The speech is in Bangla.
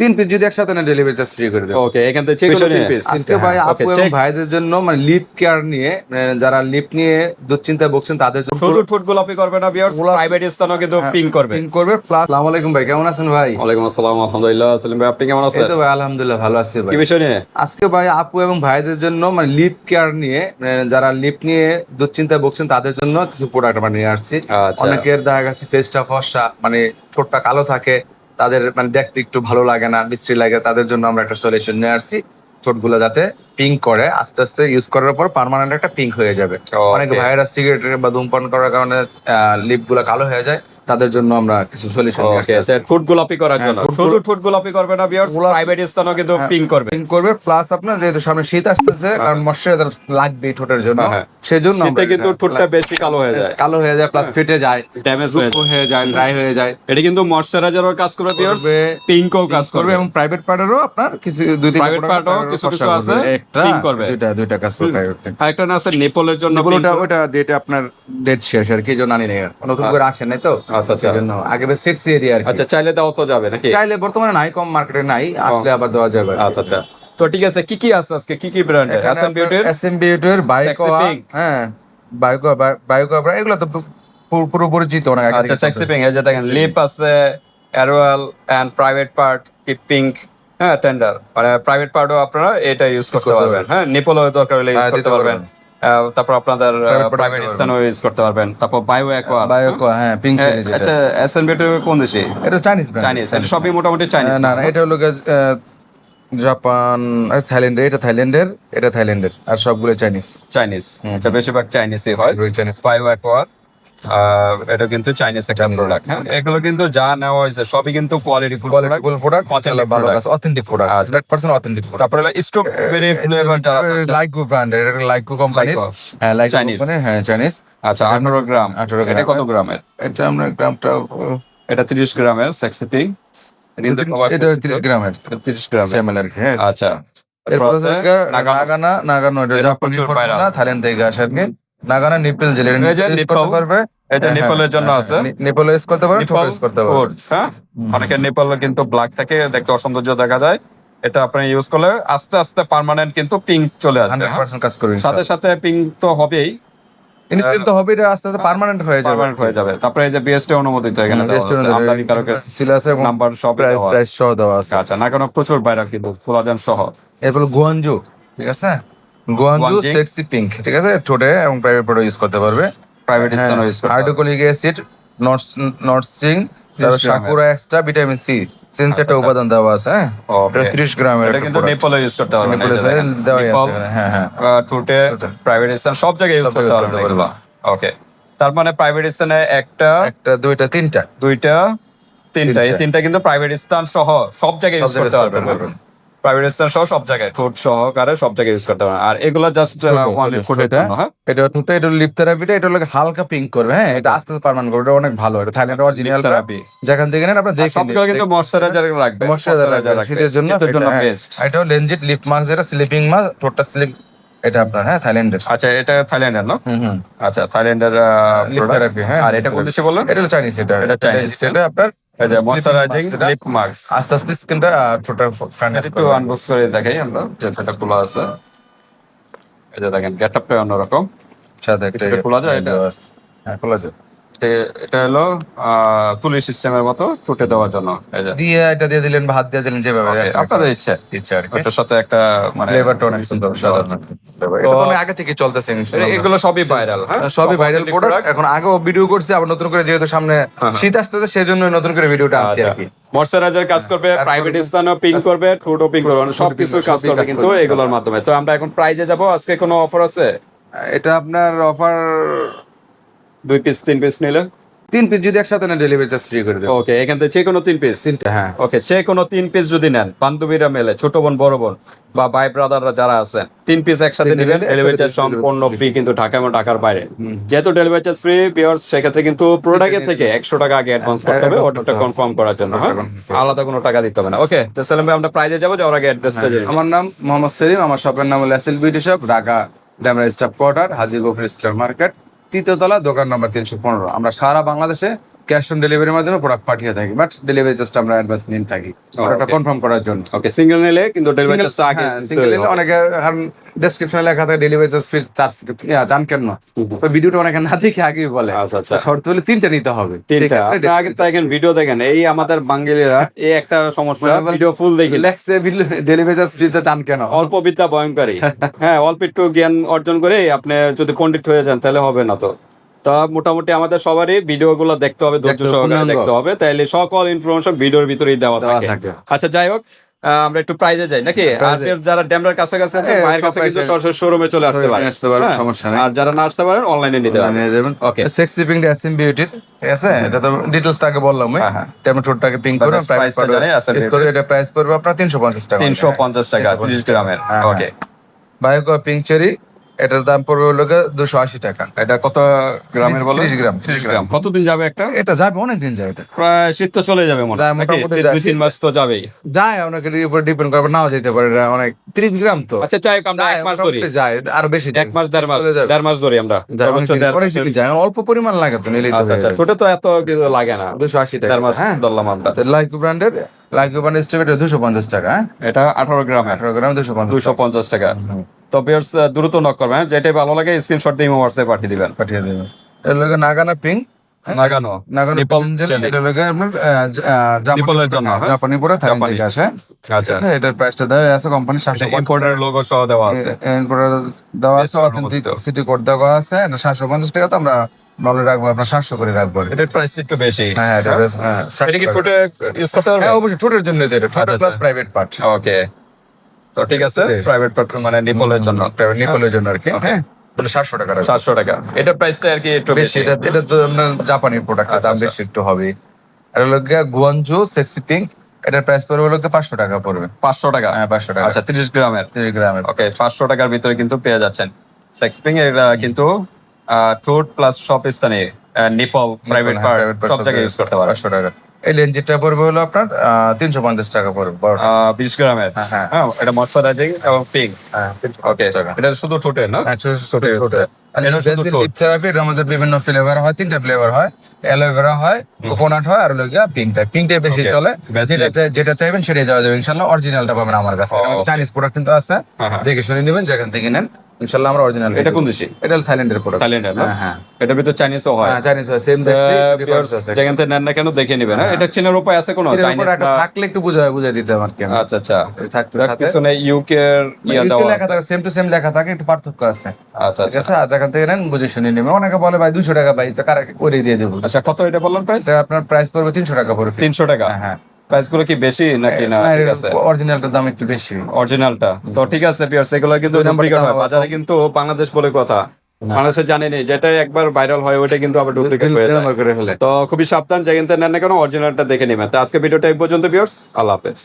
তিন পিস যদি একসাথে না ডেলিভারি চার্জ ফ্রি করে দেবো। ওকে এখান থেকে যে কোনো তিন পিস আজকে ভাই আপু এবং ভাইদের জন্য মানে লিপ কেয়ার নিয়ে যারা লিপ নিয়ে দুশ্চিন্তায় ভুগছেন তাদের জন্য শুধু ঠোঁট গোলাপি করবে না বিয়ার্স প্রাইভেট স্থানও কিন্তু পিং করবে। পিং করবে। প্লাস আসসালামু আলাইকুম ভাই কেমন আছেন ভাই? ওয়ালাইকুম আসসালাম আলহামদুলিল্লাহ। সেলিম ভাই আপনি কেমন এই আছেন তো ভাই আলহামদুলিল্লাহ ভালো আছি ভাই। কি বিষয় নিয়ে? আজকে ভাই আপু এবং ভাইদের জন্য মানে লিপ কেয়ার নিয়ে যারা লিপ নিয়ে দুশ্চিন্তায় ভুগছেন তাদের জন্য কিছু প্রোডাক্ট আমরা নিয়ে আসছি। আচ্ছা। অনেকের দেখা গেছে ফেসটা ফর্সা মানে ঠোঁটটা কালো থাকে তাদের মানে দেখতে একটু ভালো লাগে না বিশ্রী লাগে, তাদের জন্য আমরা একটা সলিউশন নিয়ে আসছি। ঠোঁটগুলো যাতে পিঙ্ক করে আস্তে আস্তে ইউজ করার পর পার্মানেন্ট একটা পিঙ্ক হয়ে যাবে। অনেক ভাইরাস সিগারেট বা ধূমপান করার কারণে লিপগুলো কালো হয়ে যায় তাদের জন্য আমরা কিছু সলিউশন ঠোঁট গোলাপি করার জন্য। হ্যাঁ, শুধু ঠোঁট গোলাপি করবে না বিয়ার্স প্রাইভেট স্থানও কিন্তু পিং করবে। পিঙ্ক করবে প্লাস আপনার যেহেতু সামনে শীত আসতেছে কারণ ময়শ্চারাইজার লাগবে ঠোঁটের জন্য হ্যাঁ। সেজন্য শীতে কিন্তু ঠোঁটটা বেশি কালো হয়ে যায়। কালো হয়ে যায় প্লাস ফেটে যায় ড্যামেজ হয়ে যায়। হয়ে ড্রাই হয়ে যায়। এটা কিন্তু ময়শ্চারাইজারও কাজ করবে করবে, পিঙ্কও কাজ করবে এবং প্রাইভেট পার্টেরও আপনার কিছু দুই তিন প্রাইভেট part ও কিছু কিছু আছে, একটা করবে। দুইটা দুইটা কাজ করবে আরেকটা না আছে নেপলের জন্য ওটা ওটা ডেট আপনার ডেট শেষ আর কি জন্য আনি নাই নতুন করে আসে নাই তো আচ্ছা, আচ্ছা। জন্য আগে বেশ সেক্সি এরিয়া আর আচ্ছা চাইলে দাও তো যাবে নাকি? চাইলে বর্তমানে নাই কম মার্কেটে নাই আসলে আবার দেওয়া যাবে আচ্ছা আচ্ছা। তো ঠিক আছে কি কি আছে আজকে? কি কি ব্র্যান্ডের এসএম বিউটির এসএম বিউটির বাইকো। হ্যাঁ বাইকো বাইকো এগুলো তো পুরো- পুরো পরিচিত অনেক আচ্ছা সেক্সি পিঙ্ক এই যে দেখেন লিপ আছে অ্যারোয়াল এন্ড প্রাইভেট পার্ট কি পিঙ্ক হ্যাঁ টেন্ডার মানে প্রাইভেট পার্টও আপনারা এটা ইউজ করতে পারবেন। হ্যাঁ নিপল দরকার হলে ইউজ হ্যাঁ, করতে পারবেন। তারপর আপনাদের প্রাইভেট স্থানও ইউজ করতে পারবেন। তারপর বায়ো অ্যাকোয়ার বাইকো হ্যাঁ পিঙ্ক চিনি যেটা। আচ্ছা এসএন বিউটি কোন দেশে? এটা চাইনিজ চাইনিজ সবই মোটামুটি চাইনিজ না না এটা হলো জাপান থাইল্যান্ডের এটা থাইল্যান্ডের এটা থাইল্যান্ডের আর সবগুলো চাইনিজ চাইনিজ আচ্ছা বেশিরভাগ চাইনিজই হয়। চাইনিজ বায়ো অ্যাকোয়ার এটা কিন্তু চাইনিজ একটা প্রোডাক্ট হ্যাঁ? এগুলো কিন্তু যা নেওয়া হয়েছে সবই কিন্তু quality full product quality full product authentic product আচ্ছা। 100% অথেন্টিক প্রোডাক্ট তারপরে স্ট্রবেরি ফ্লেভার যারা। লাইকো ব্র্যান্ডের এটা লাইকো Lyco। হ্যাঁ লাইকো। কোম্পানি হ্যাঁ চাইনিজ আচ্ছা আঠারো গ্রাম। 18 গ্রাম। এটা কত গ্রামের? এটা আমরা গ্রামটা এটা তিরিশ গ্রামের সেক্সি পিং এটা 30 গ্রামের। তিরিশ গ্রামের। সেমেল আর হ্যাঁ। আচ্ছা। এরপর নাগানা। নাগানো এটা জাপানি থাইল্যান্ড থেকে আসে আর কি। নাগানা নিপল জেল। এটা পারবে? এটা হ্যাঁ, নিপলের জন্য হ্যাঁ, আছে। নিপল ইউজ করতে পারবে ঠোঁট ইউজ করতে Foot, হ্যাঁ? অনেকের নিপল কিন্তু ব্ল্যাক থাকে দেখতে অসৌন্দর্য দেখা যায়। এটা আপনি ইউজ করলে আস্তে আস্তে পার্মানেন্ট কিন্তু পিঙ্ক চলে আসবে হ্যাঁ? 100% কাজ করবে সাথে সাথে পিঙ্ক তো হবেই। ইনস্ট্যান্ট তো হবে এটা আস্তে আস্তে পার্মানেন্ট হয়ে যাবে। পার্মানেন্ট হয়ে যাবে। তারপরে এই যে বিএসটি অনুমোদিত এখানে আমদানি কারকের এবং নাম্বার সব প্রাইস সহ দেওয়া আছে। আচ্ছা না কেন প্রচুর বাইরে কিন্তু কোলাজেন সহ। এরপর গুয়ানজু ঠিক আছে? গুয়ানজু সেক্সি পিঙ্ক ঠিক আছে? ঠোঁটে এবং প্রাইভেট প্রোডাক্ট ইউজ করতে পারবে। প্রাইভেট ইউজ করতে হাইড্রোকলিক অ্যাসিড নটসিং তারপর সাকুরা এক্সট্রা ভিটামিন সি তিন চারটা। উপাদান দেওয়া আছে হ্যাঁ? 30 গ্রামের এটা কিন্তু। নেপালে ইউজ করতে পারবেন নেপালে দেওয়াই আছে হ্যাঁ হ্যাঁ আহ, ঠোঁটে প্রাইভেট সব জায়গায় ইউজ করতে এগুলো ওকে তার মানে প্রাইভেট স্থানে একটা একটা দুইটা তিনটা। দুইটা তিনটা। এই তিনটা। কিন্তু প্রাইভেট স্থান সহ সব জায়গায় ইউজ করতে পারবেন। প্রাইভেট স্থান সহ সব জায়গায় সহকারে সব জায়গায় ইউজ করতে পারবেন আর এগুলো জাস্ট অনলি। জন্য হ্যাঁ? এটা ঠোঁটে এটা লিপ থেরাপিটা এটা হলো হালকা পিঙ্ক করবে হ্যাঁ? এটা আস্তে আস্তে পারমান করবে এটা অনেক ভালো এটা থাইল্যান্ড অরিজিনাল থেরাপি যেখান থেকে নেন আপনারা সবগুলো কিন্তু ময়শ্চারাইজার রাখবে ময়শ্চারাইজার শীতের জন্য। বেস্ট এটা লেনজিট লিপ মাস্ক যেটা স্লিপিং মাস্ক ঠোঁটটা স্লিপ এটা আপনার হ্যাঁ থাইল্যান্ডের আচ্ছা এটা থাইল্যান্ডের না? আচ্ছা থাইল্যান্ডের প্রোডাক্ট হ্যাঁ আর এটা কোন দেশে বললেন? এটা চাইনিজ এটা। এটা Chinese, এটা আপনার এই ময়শ্চারাইজিং লিপ মাস্ক আস্তে আস্তে স্কিনটা ঠোঁটের ফ্যানেস একটু আনবক্স করে দেখাই আমরা যে এটা খোলা আছে। এই যে দেখেন গেটআপটা অন্যরকম। সাথে একটা খোলা যায় এটা? হ্যাঁ খোলা যায়। এটা- হলো তুলি সিস্টেমের মতো টুটে দেওয়ার জন্য। দিয়ে এটা দিয়ে দিলেন হাত দিয়ে দিলেন যেভাবে। আপনাদের ইচ্ছে। ইচ্ছা কি। সাথে একটা মানে ফ্লেভারটা অনেক সুন্দর এটা আগে থেকে চলতেছে এগুলো সবই ভাইরাল হ্যাঁ? সবই ভাইরাল প্রোডাক্ট এখন আগেও ভিডিও করছি আবার নতুন করে যেহেতু সামনে শীত আসতেছে সেজন্য নতুন করে ভিডিওটা আনছি আচ্ছা। আর কি। ময়শ্চারাইজার কাজ করবে প্রাইভেট স্থানও পিং করবে ঠোঁটও পিং করবে সবকিছু কাজ করবে কিন্তু এগুলোর মাধ্যমে। তো আমরা এখন প্রাইজে যাব আজকে কোনো অফার আছে? এটা আপনার অফার দুই পিস তিন পিস নিলে? তিন পিস যদি একসাথে না ডেলিভারি চার্জ ফ্রি করে দেবো। ওকে এখান থেকে যে কোনো তিন পিস তিনটা হ্যাঁ। ওকে যে কোনো তিন পিস যদি নেন বান্ধবীরা মেলে ছোট বোন বড় বোন বা ভাই ব্রাদাররা যারা আছেন তিন পিস একসাথে নেবেন ডেলিভারি চার্জ সম্পূর্ণ ফ্রি কিন্তু ঢাকা এবং ঢাকার বাইরে। যেহেতু ডেলিভারি চার্জ ফ্রি বিয়ার্স সেক্ষেত্রে কিন্তু প্রোডাক্টের থেকে একশো টাকা আগে অ্যাডভান্স করতে হবে অর্ডারটা কনফার্ম করার জন্য হ্যাঁ? আলাদা কোনো টাকা দিতে হবে না। ওকে তো সেলিম ভাই আমরা প্রাইজে যাব যাওয়ার আগে অ্যাড্রেসটা আমার নাম মোহাম্মদ সেলিম আমার শপের নাম হলো SL beauty shop Dhaka Demra staff quarter Haji Gafur square market তৃতীয়তলা দোকান নম্বর তিনশো পনেরো। আমরা সারা বাংলাদেশে ক্যাশ অন ডেলিভারির মাধ্যমে প্রোডাক্ট পাঠিয়ে থাকি বাট ডেলিভারি জাস্ট আমরা অ্যাডভান্স নিয়ে থাকি। ওটা কনফার্ম করার জন্য। ওকে সিঙ্গেল নিলে কিন্তু ডেলিভারি চার্জটা আগে সিঙ্গেল দিতে হবে। অনেকে কারণ ডেসক্রিপশনে লেখা থাকে ডেলিভারি চার্জ ফ্রি চার্জ জান কেন না? তো ভিডিওটা অনেকে না দেখে আগেই বলে। আচ্ছা, আচ্ছা। শর্ত হলে তিনটা নিতে হবে। তিনটা। আগে দেখেন ভিডিও দেখেন। এই আমাদের বাঙালিরা এই একটা সমস্যা ভিডিও ফুল দেখি। লেখছে ডেলিভারি চার্জ ফ্রি তো জান কেন? অল্প বিদ্যা ভয়ঙ্করী হ্যাঁ অল্প একটু জ্ঞান অর্জন করে আপনি যদি পণ্ডিত হয়ে যান তাহলে হবে না তো। তা মোটামুটি আমাদের সবারই ভিডিও গুলো দেখতে হবে ধৈর্য সহকারে দেখতে হবে তাইলে সকল ইনফরমেশন ভিডিওর ভিতরেই দেওয়া থাকে। আচ্ছা যাই হোক আমরা একটু প্রাইজে যাই নাকি? Prize-এ। আপনার যারা ড্যামরার কাছাকাছি আছে হ্যাঁ, মায়ের কাছে কিন্তু price-এ। সরাসরি শোরুমে চলে আসতে পারে আসতে পারেন, সমস্যা নেই। আর যারা না আসতে পারেন অনলাইনে নিতে পারেন। নিয়ে যাবেন। Okay. সেক্স সিপিং এসএম বিউটির ঠিক আছে? এটা তো ডিটেইলস তাকে বললাম হ্যাঁ, হ্যাঁ। এটা ছোটটাকে পিং করে প্রাইস করে এটা প্রাইস পড়বে আপনার 350 টাকা। তিনশো পঞ্চাশ টাকা ত্রিশ গ্রামের। হ্যাঁ, ওকে বায়োকো পিং চেরি এটার দাম পড়বে হলো 280 টাকা। এটা কত গ্রামের বলো? 30 গ্রাম, 30 গ্রাম। কতদিন যাবে একটা? এটা যাবে অনেক দিন এটা। প্রায় শীত তো চলে যাবে মনে হয়, দুই তিন মাস তো যাবেই। যায় অনেকের উপর ডিপেন্ড করবে নাও যেতে পারে এটা অনেক 30 গ্রাম তো। আচ্ছা চাই আমরা এক মাস ধরি। যায় আর বেশি এক মাস দেড় মাস দেড় মাস ধরি আমরা। অনেক দিন- যায় অল্প পরিমাণ লাগে তো নিলেই তো আচ্ছা আচ্ছা ছোট তো এত লাগে না। 280 টাকা। দেড় মাস হ্যাঁ। ধরলাম আমরা। লাইকু ব্র্যান্ডের ব্র্যান্ডের স্টক এটা 250 টাকা হ্যাঁ? এটা আঠারো গ্রামের 18 গ্রাম 250 দুইশো পঞ্চাশ টাকা। তো বিয়ার্স দ্রুত নক করবেন হ্যাঁ? যেটাই ভালো লাগে স্ক্রিনশট দিয়ে হোয়াটসঅ্যাপে পাঠিয়ে দিবেন। পাঠিয়ে দেবেন। এর লগে নাগানা পিং নাগানো। নাগানা নিপল। এটা লগে আপনার নিপলের জন্য, হ্যাঁ? জাপানি পড়ে থাইল্যান্ড থেকে আসে। আচ্ছা। হ্যাঁ, এটার প্রাইসটা দেওয়া আছে কোম্পানি 750 ইম্পোর্টার লোগো সহ দেওয়া আছে। দেওয়া আছে অথেন্টিক সিটি কোড দেওয়া আছে এটা 750 টাকা তো আমরা বলে রাখব আপনার 700 করে রাখব। এটার প্রাইস একটু বেশি। হ্যাঁ হ্যাঁ, এটা হ্যাঁ এটা কি 700 ইউজ করতে পারবে হ্যাঁ অবশ্যই ছোটের জন্য এটা আচ্ছা, প্লাস। প্রাইভেট পার্ট ওকে তো ঠিক আছে প্রাইভেট পার্টনার মানে নিপলের জন্য। প্রাইভেট নিপলের জন্য আর কি। হ্যাঁ 700 টাকা সাতশো টাকা। এটা প্রাইসটা আর কি একটু বেশি এটা এটা তো আপনার জাপানি প্রোডাক্ট আচ্ছা, দাম আচ্ছা। বেশি একটু হবে। আর হলো গিয়ে গুয়ানজু সেক্সি পিঙ্ক এটার প্রাইস পড়বে হলো পাঁচশো টাকা পড়বে। পাঁচশো টাকা? হ্যাঁ পাঁচশো টাকা। আচ্ছা তিরিশ গ্রামের? তিরিশ গ্রামের। ওকে পাঁচশো টাকার ভিতরে কিন্তু পেয়ে যাচ্ছেন। সেক্সপিং এর আহ, কিন্তু টুট প্লাস সব স্থানে নেপাল প্রাইভেট পার্ট সব জায়গায় ইউজ করতে পারে পাঁচশো টাকা এই লেন্সটা পড়বে হলো আপনার তিনশো পঞ্চাশ টাকা পড়বে বিশ গ্রামের। হ্যাঁ, হ্যাঁ। হ্যাঁ এটা মশলা এবং পিঙ্ক হ্যাঁ ওকে এটা শুধু ঠোঁটের না? ছোট ছোট ঠোঁট। আমাদের বিভিন্ন ফ্লেভার হয় তিনটা ফ্লেভার হয়। অ্যালোভেরা হয় কোকোনাট হয় আর হলো গিয়া পিঙ্কটা পিঙ্কটাই বেশি চলে। যেটা চাইবেন সেটাই দেওয়া যাবে। ইনশাল্লাহ অরিজিনালটা পাবেন আমার কাছে। Oh, চাইনিজ প্রোডাক্ট কিন্তু আছে। হ্যাঁ, হ্যাঁ। দেখে শুনে নেবেন যেখান থেকে নেন। আমরা অরিজিনাল এটা কোন দেশি? এটা থাইল্যান্ডের প্রোডাক্ট থাইল্যান্ডের না? হ্যাঁ হ্যাঁ। এটার ভিতরে চাইনিজও হয়। হ্যাঁ চাইনিজ হয়। সেম দেখতে। যেখান থেকে নেন না কেন দেখে নেবেন। হ্যাঁ এটা চেনার উপায় আছে কোনো চাইনিজ থাকলে একটু বুঝায় বুঝাই দিতে আমার কি। আচ্ছা আচ্ছা। থাকতো সাথে। পিছনে ইউকে এর ইয়া দেওয়া লেখা থাকে সেম টু সেম লেখা থাকে একটু পার্থক্য আছে। আচ্ছা আচ্ছা। যেখান থেকে নেন বুঝে শুনে নেবে অনেকে বলে ভাই দুশো টাকা ভাই তো কারা করে দিয়ে দেবো? আচ্ছা কত এটা বললেন প্রাইস আপনার প্রাইস পড়বে তিনশো টাকা পড়বে। তিনশো টাকা? হ্যাঁ, হ্যাঁ। প্রাইসগুলো কি বেশি নাকি না? ঠিক আছে। অরিজিনালটার দাম একটু বেশি। অরিজিনালটা তো ঠিক আছে পিয়ার্স এগুলো কিন্তু ডুপ্লিকেট হয়। বাজারে কিন্তু বাংলাদেশ বলে কথা। মানুষে জানেনি যেটা একবার ভাইরাল হয় ওইটা কিন্তু আবার ডুপ্লিকেট হয়ে যায়। তো খুবই সাবধান যেখান থেকে নেন না কেন অরিজিনালটা দেখে নেবেন। তো আজকে ভিডিওটা এই পর্যন্ত পিয়ার্স আল্লাহ হাফেজ।